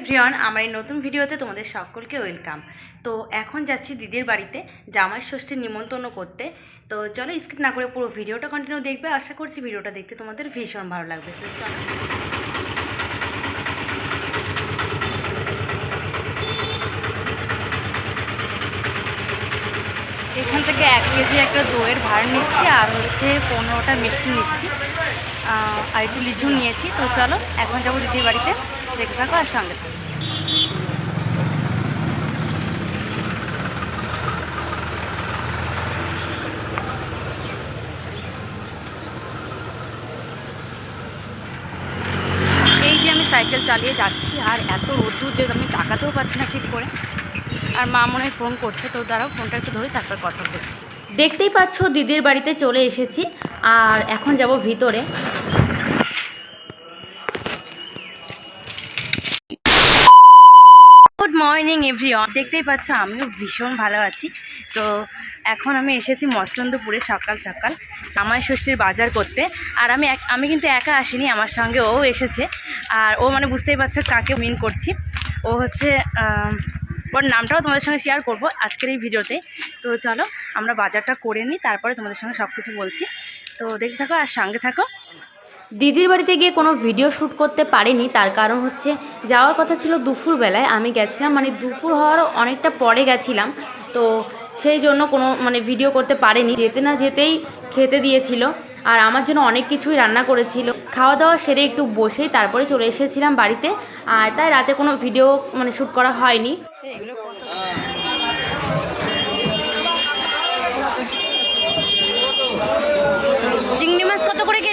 Everyone, আমার এই নতুন ভিডিওতে তোমাদের সকলকে ওয়েলকাম। তো এখন যাচ্ছি দিদির বাড়িতে, জামাই ষষ্ঠীর নিমন্ত্রণ করতে। তো চলো স্কিপ না করে পুরো ভিডিওটা কন্টিনিউ দেখবে। আশা করছি ভিডিওটা দেখতে তোমাদের ভীষণ ভালো লাগবে। তো চলো। এখান থেকে এক কেজি একটা দইয়ের ভাড় নিচ্ছি আর হচ্ছে পনেরোটা মিষ্টি নিচ্ছি। আর একটু লিচু নিয়েছি। তো চলো, এখন যাব দিদির বাড়িতে। দেখে থাকো আর সঙ্গে। থাকো এই যে আমি সাইকেল চালিয়ে যাচ্ছি, আর এত রোদ্দুর যে আমি তাকাতেও পারছি না ঠিক করে। আর মা মনে হয় ফোন করছে, তো দাঁড়াও ফোনটা একটু ধরে তারপর কথা বলছি। দেখতেই পাচ্ছ, দিদির বাড়িতে চলে এসেছি, আর এখন যাব ভিতরে। মর্নিং এভরিওয়ান দেখতেই পাচ্ছ, আমিও ভীষণ ভালো আছি। তো এখন আমি এসেছি মসলন্দপুরে সকাল সকাল জামাই ষষ্ঠীর বাজার করতে। আর আমি এক- আমি কিন্তু একা আসিনি, আমার সঙ্গে ও এসেছে। আর ও মানে বুঝতেই পারছ কাকে মিন করছি। ও হচ্ছে ওর নামটাও তোমাদের সঙ্গে শেয়ার করব আজকের এই ভিডিওতে। তো চলো আমরা বাজারটা করে নিই, তারপরে তোমাদের সঙ্গে সব কিছু বলছি। তো দেখতে থাকো আর সঙ্গে থাকো। দিদির বাড়িতে গিয়ে কোনো ভিডিও শ্যুট করতে পারিনি, তার কারণ হচ্ছে যাওয়ার কথা ছিল দুপুরবেলায়, আমি গেছিলাম মানে দুপুর হওয়ার অনেকটা পরে গেছিলাম, তো সেই জন্য কোনো মানে ভিডিও করতে পারিনি, যেতে না যেতেই খেতে দিয়েছিল, আর আমার জন্য অনেক কিছুই রান্না করেছিল। খাওয়া দাওয়া সেরে একটু বসেই তারপরে চলে এসেছিলাম বাড়িতে, আর তাই রাতে কোনো ভিডিও মানে শ্যুট করা হয়নি।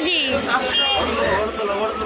কত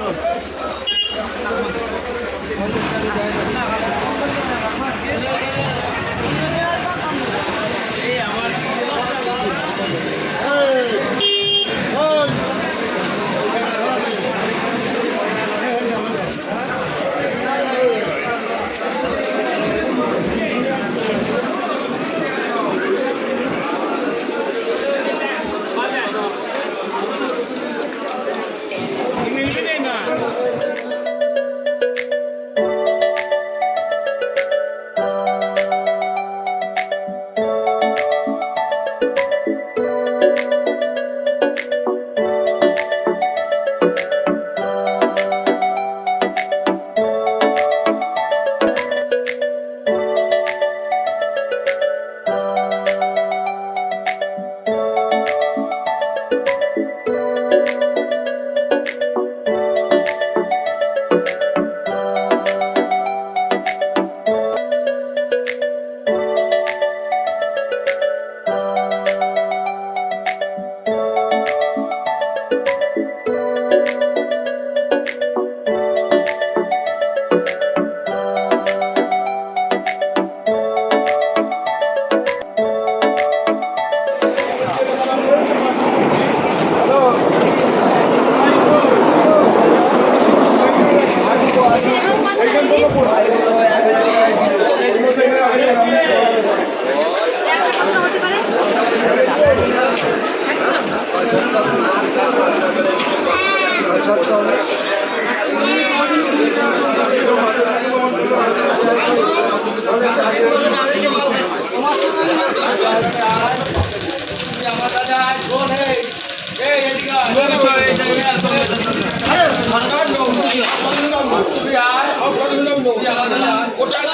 টাকা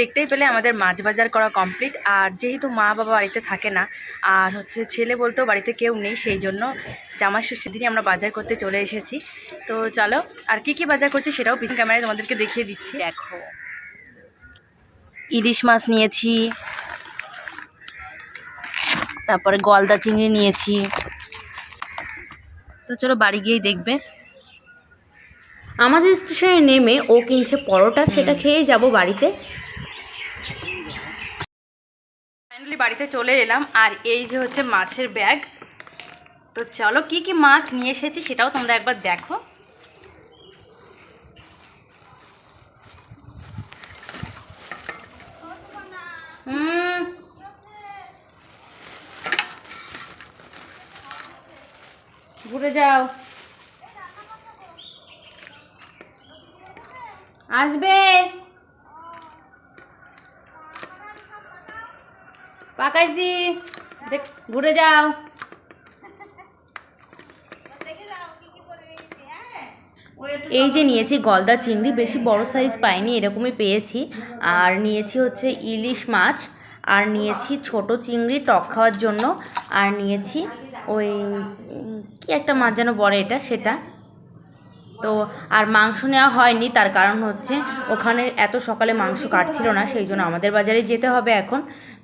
দেখতেই পেলে আমাদের মাছ বাজার করা কমপ্লিট আর যেহেতু মা বাবা বাড়িতে থাকে না আর হচ্ছে ছেলে বলতেও বাড়িতে কেউ নেই সেই জন্য জামার ষষ্ঠীর দিনই আমরা বাজার করতে চলে এসেছি। তো চলো আর কি কি বাজার করছি সেটাও পিছন ক্যামেরায় তোমাদেরকে দেখিয়ে দিচ্ছি। দেখো। ইলিশ মাছ নিয়েছি তারপরে গলদা চিংড়ি নিয়েছি। তো চলো বাড়ি গিয়েই দেখবে। আমাদের স্টেশনে নেমে ও কিনছে পরোটা সেটা খেয়ে যাব বাড়িতে। বাড়িতে চলে এলাম আর এই যে হচ্ছে মাছের ব্যাগ। তো চলো কি কি মাছ নিয়ে এসেছি সেটাও তোমরা একবার দেখো। ঘুরে যাও। আসবে? পাকাইছি। দেখ, ঘুরে যাও। এই যে নিয়েছি গলদা চিংড়ি, বেশি বড় সাইজ পাইনি, এরকমই পেয়েছি। আর নিয়েছি হচ্ছে ইলিশ মাছ, আর নিয়েছি ছোট চিংড়ি টক খাওয়ার জন্য, আর নিয়েছি ওই কি একটা মাছ যেন বড় এটা, সেটা। তো আর মাংস নেওয়া হয়নি, তার কারণ হচ্ছে ওখানে এত সকালে মাংস কাটছিল না, সেই জন্য আমাদের বাজারে যেতে হবে এখন।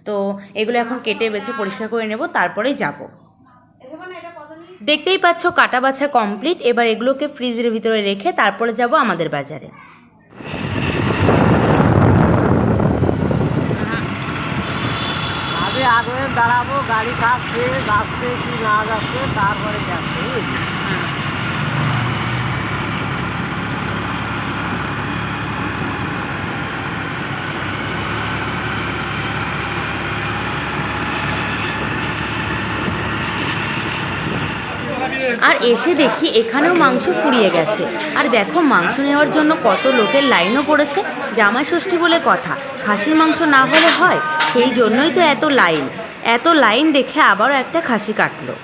তো এগুলো এখন কেটে বেছে পরিষ্কার করে নেব তারপরেই যাব। দেখতেই পাচ্ছ কাটা বাছা কমপ্লিট এবার এগুলোকে ফ্রিজের ভিতরে রেখে তারপরে যাব আমাদের বাজারে। আগে দাঁড়াবো, গাড়ি থাকছে, যাচ্ছে কি না যাচ্ছে, তারপরে যাচ্ছে আর এসে দেখি এখানেও মাংস ফুরিয়ে গেছে। আর দেখো, মাংস নেওয়ার জন্য কত লোকের লাইনও পড়েছে। জামাই ষষ্ঠী বলে কথা, খাসির মাংস না হলে হয়? সেই জন্যই তো এত লাইন। এত লাইন দেখে আবারও একটা খাসি কাটলো।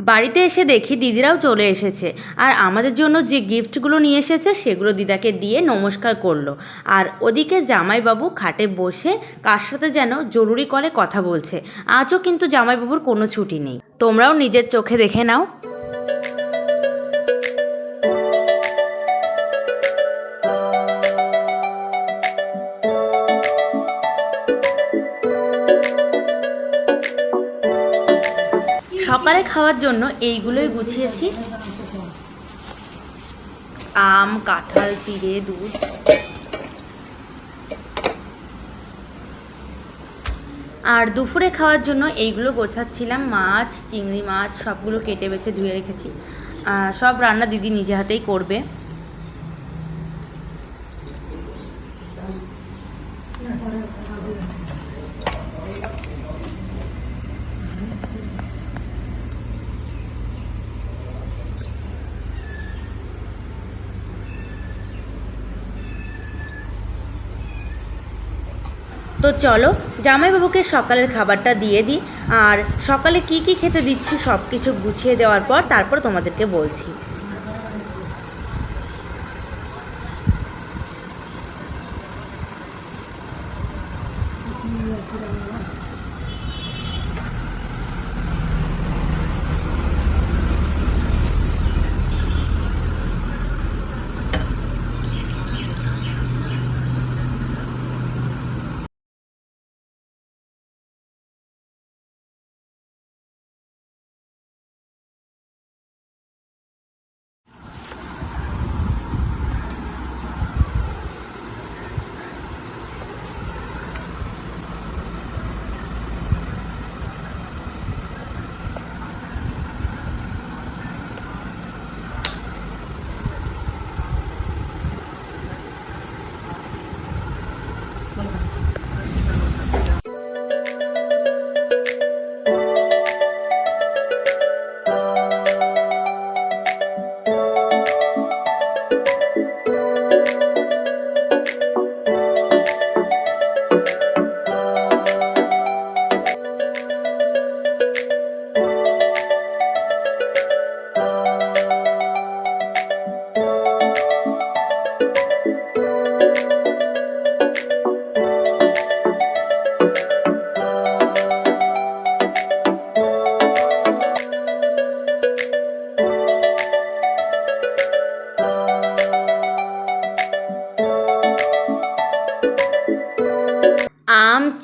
বাড়িতে এসে দেখি দিদিরাও চলে এসেছে আর আমাদের জন্য যে গিফটগুলো নিয়ে এসেছে সেগুলো দিদাকে দিয়ে নমস্কার করল। আর ওদিকে জামাইবাবু খাটে বসে কার সাথে যেন জরুরি কলে কথা বলছে। আজও কিন্তু জামাইবাবুর কোনো ছুটি নেই। তোমরাও নিজের চোখে দেখে নাও। সকালে খাওয়ার জন্য এইগুলোই গুছিয়েছি। আম, কাঁঠাল, চিড়ে, দুধ। আর দুপুরে খাওয়ার জন্য এইগুলো গোছাচ্ছিলাম, মাছ, চিংড়ি মাছ, সবগুলো কেটে বেছে ধুয়ে রেখেছি। সব রান্না দিদি নিজে হাতেই করবে। তো চলো, জামাইবাবুকে সকালের খাবারটা দিয়ে দিই। আর সকালে কি কি খেতে দিচ্ছি সব কিছু গুছিয়ে দেওয়ার পর তারপর তোমাদেরকে বলছি।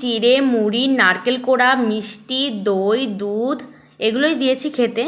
চিড়ে মুড়ি নারকেল কোড়া মিষ্টি দই দুধ এগুলোই দিয়েছি খেতে।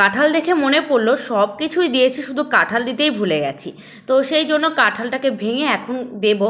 কাঁঠাল দেখে মনে পড়ল সব কিছুই দিয়েছি, শুধু কাঁঠাল দিতেই ভুলে গেছি। তো সেই জন্য কাঁঠালটাকে ভেঙে এখন দেব।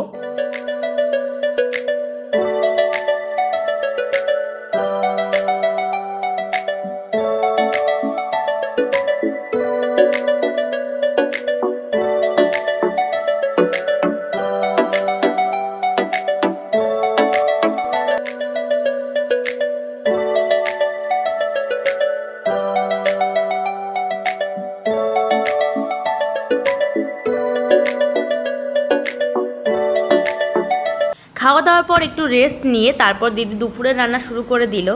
খাওয়া দাওয়ার পর একটু রেস্ট নিয়ে তারপর দিদি দুপুরের রান্না শুরু করে দিল।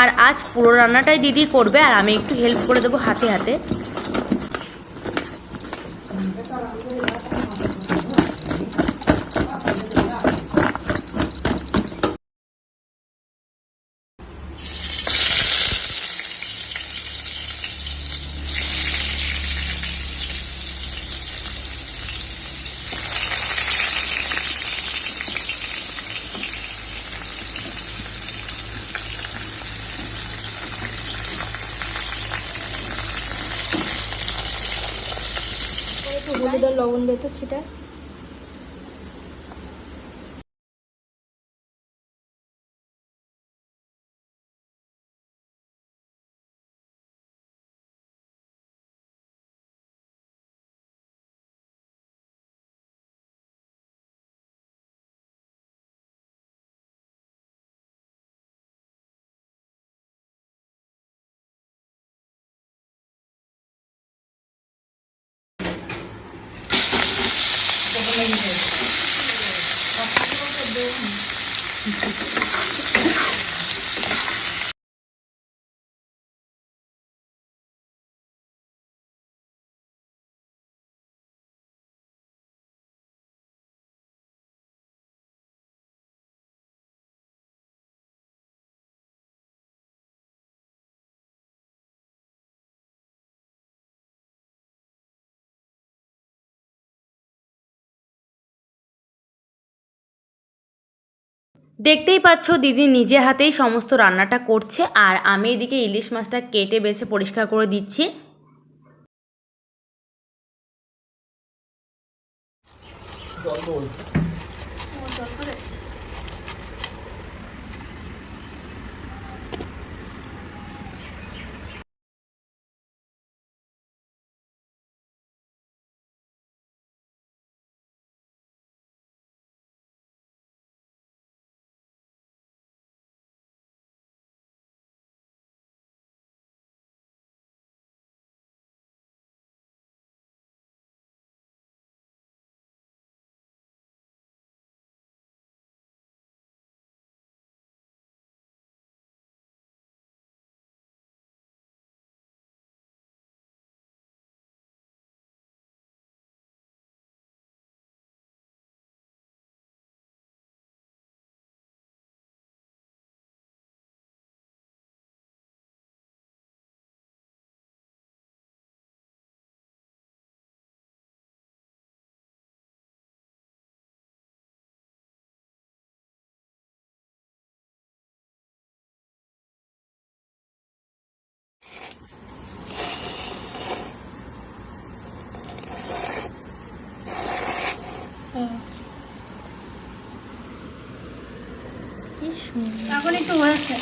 আর আজ পুরো রান্নাটাই দিদি করবে আর আমি একটু হেল্প করে দেবো হাতে হাতে একটু হলুদ আর লবণ দিয়ে তো ছিটা দেখতেই পাচ্ছ দিদি নিজে হাতেই সমস্ত রান্নাটা করছে, আর আমি এদিকে ইলিশ মাছটা কেটে বেছে পরিষ্কার করে দিচ্ছি। এখন একটু হয়েছে।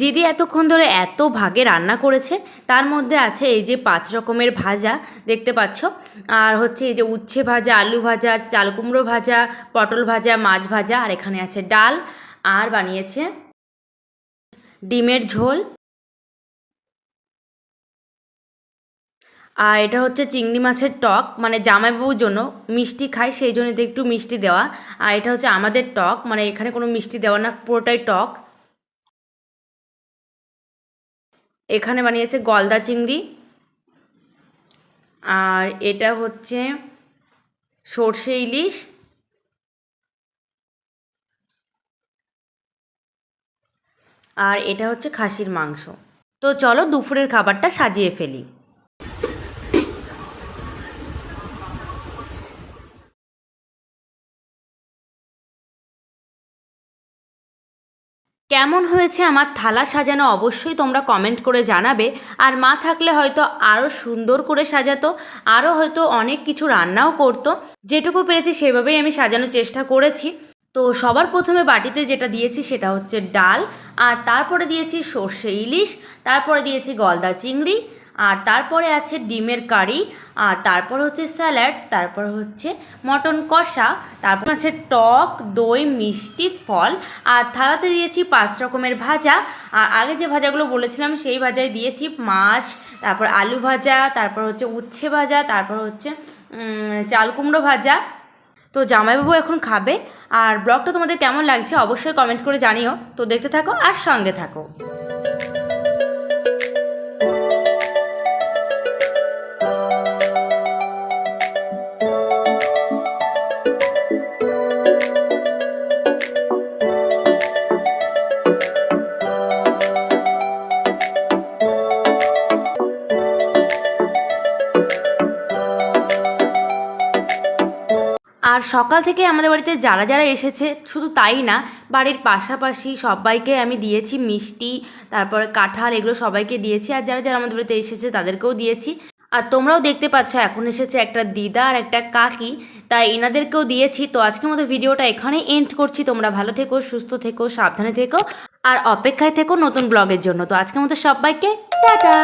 দিদি এতক্ষণ ধরে এত ভাগে রান্না করেছে, তার মধ্যে আছে এই যে পাঁচ রকমের ভাজা, দেখতে পাচ্ছ? আর হচ্ছে এই যে উচ্ছে ভাজা, আলু ভাজা, চাল কুমড়ো ভাজা, পটল ভাজা, মাছ ভাজা, আর এখানে আছে ডাল, আর বানিয়েছে ডিমের ঝোল। আর এটা হচ্ছে চিংড়ি মাছের টক মানে জামাইবাবুর জন্য মিষ্টি খায়, সেই জন্য একটু মিষ্টি দেওয়া। আর এটা হচ্ছে আমাদের টক মানে এখানে কোনো মিষ্টি দেওয়া না, পুরোটাই টক। এখানে বানিয়েছে গলদা চিংড়ি। আর এটা হচ্ছে সর্ষে ইলিশ। আর এটা হচ্ছে খাসির মাংস। তো চলো দুপুরের খাবারটা সাজিয়ে ফেলি। কেমন হয়েছে আমার থালা সাজানো অবশ্যই তোমরা কমেন্ট করে জানাবে। আর মা থাকলে হয়তো আরও সুন্দর করে সাজাতো আরও হয়তো অনেক কিছু রান্নাও করতো। যেটুকু পেরেছি সেভাবেই আমি সাজানোর চেষ্টা করেছি। তো সবার প্রথমে বাটিতে যেটা দিয়েছি সেটা হচ্ছে ডাল, আর তারপরে দিয়েছি সর্ষে ইলিশ, তারপরে দিয়েছি গলদা চিংড়ি আর তারপরে আছে ডিমের কারি, আর তারপর হচ্ছে স্যালাড, তারপর হচ্ছে মটন কষা, তারপর আছে টক, দই, মিষ্টি, ফল, আর থালাতে দিয়েছি পাঁচ রকমের ভাজা। আর আগে যে ভাজাগুলো বলেছিলাম সেই ভাজায় দিয়েছি মাছ, তারপর আলু ভাজা, তারপর হচ্ছে উচ্ছে ভাজা, তারপর হচ্ছে চাল কুমড়ো ভাজা। তো জামাইবাবু এখন খাবে। আর ব্লগটা তোমাদের কেমন লাগছে অবশ্যই কমেন্ট করে জানিও। তো দেখতে থাকো আর সঙ্গে থাকো। সকাল থেকে আমাদের বাড়িতে যারা যারা এসেছে, শুধু তাই না, বাড়ির পাশাপাশি সবাইকে আমি দিয়েছি মিষ্টি, তারপরে কাঁঠাল, এগুলো সবাইকে দিয়েছি আর যারা যারা আমাদের বাড়িতে এসেছে তাদেরকেও দিয়েছি। আর তোমরাও দেখতে পাচ্ছ, এখন এসেছে একটা দিদা আর একটা কাকি, তাই এনাদেরকেও দিয়েছি। তো আজকের মতো ভিডিওটা এখানে এন্ড করছি। তোমরা ভালো থেকো, সুস্থ থেকো, সাবধানে থেকো, আর অপেক্ষায় থেকো নতুন ব্লগের জন্য। তো আজকের মতো সবাইকে টাটা!